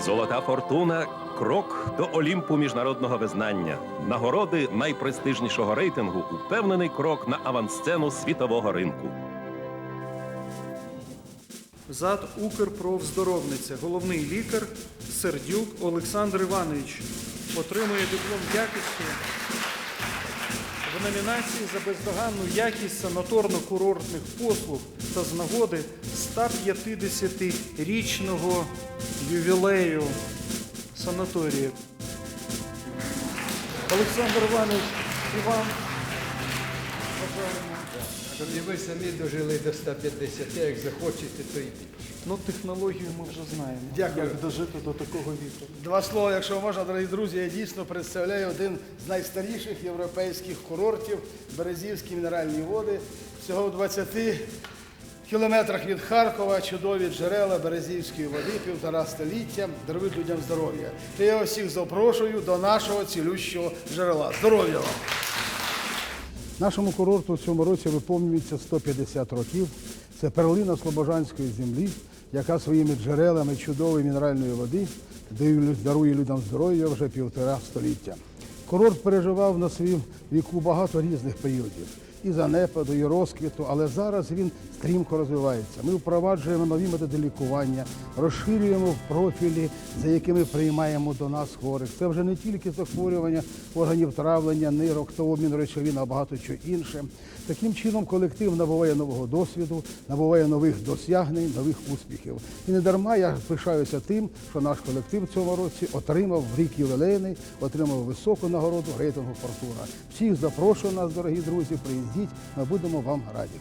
Золота фортуна крок до Олімпу міжнародного визнання. Нагороди найпрестижнішого рейтингу упевнений крок на авансцену світового ринку. ЗАД Укрпровздоровниця, головний лікар Сердюк Олександр Іванович отримує диплом якості в номінації за бездоганну якість санаторно-курортних послуг та з нагоди 150-річного ювілею санаторії. Олександр Іванович, і вам бажаємо. Щоб і ви самі дожили до 150, як захочете, то й Ну, технологію ми вже знаємо. Дякую. Як дожити до такого віку. Два слова, якщо можна, дорогі друзі, я дійсно представляю один з найстаріших європейських курортів Березівські мінеральні води. Всього в 20 кілометрах від Харкова чудові джерела Березівської води, півтора століття, дарують людям здоров'я. То я усіх запрошую до нашого цілющого джерела. Здоров'я вам! Нашому курорту в цьому році виповнюється 150 років. Це перлина Слобожанської землі, яка своїми джерелами чудової мінеральної води дарує людям здоров'я вже півтора століття. Курорт переживав на своїм віку багато різних періодів і занепаду, і розквіту, але зараз він стрімко розвивається. Ми впроваджуємо нові методи лікування, розширюємо профілі, за якими приймаємо до нас хворих. Це вже не тільки захворювання органів травлення, нирок та обмін речовин, а багато чого інше. Таким чином колектив набуває нового досвіду, набуває нових досягнень, нових успіхів. І не дарма я пишаюся тим, що наш колектив в цьому році отримав в рік ювілейний, отримав високу нагороду рейтингу Фортуна. Всіх запрошую нас, дорогі друзі, Приїздіть, ми будемо вам раді.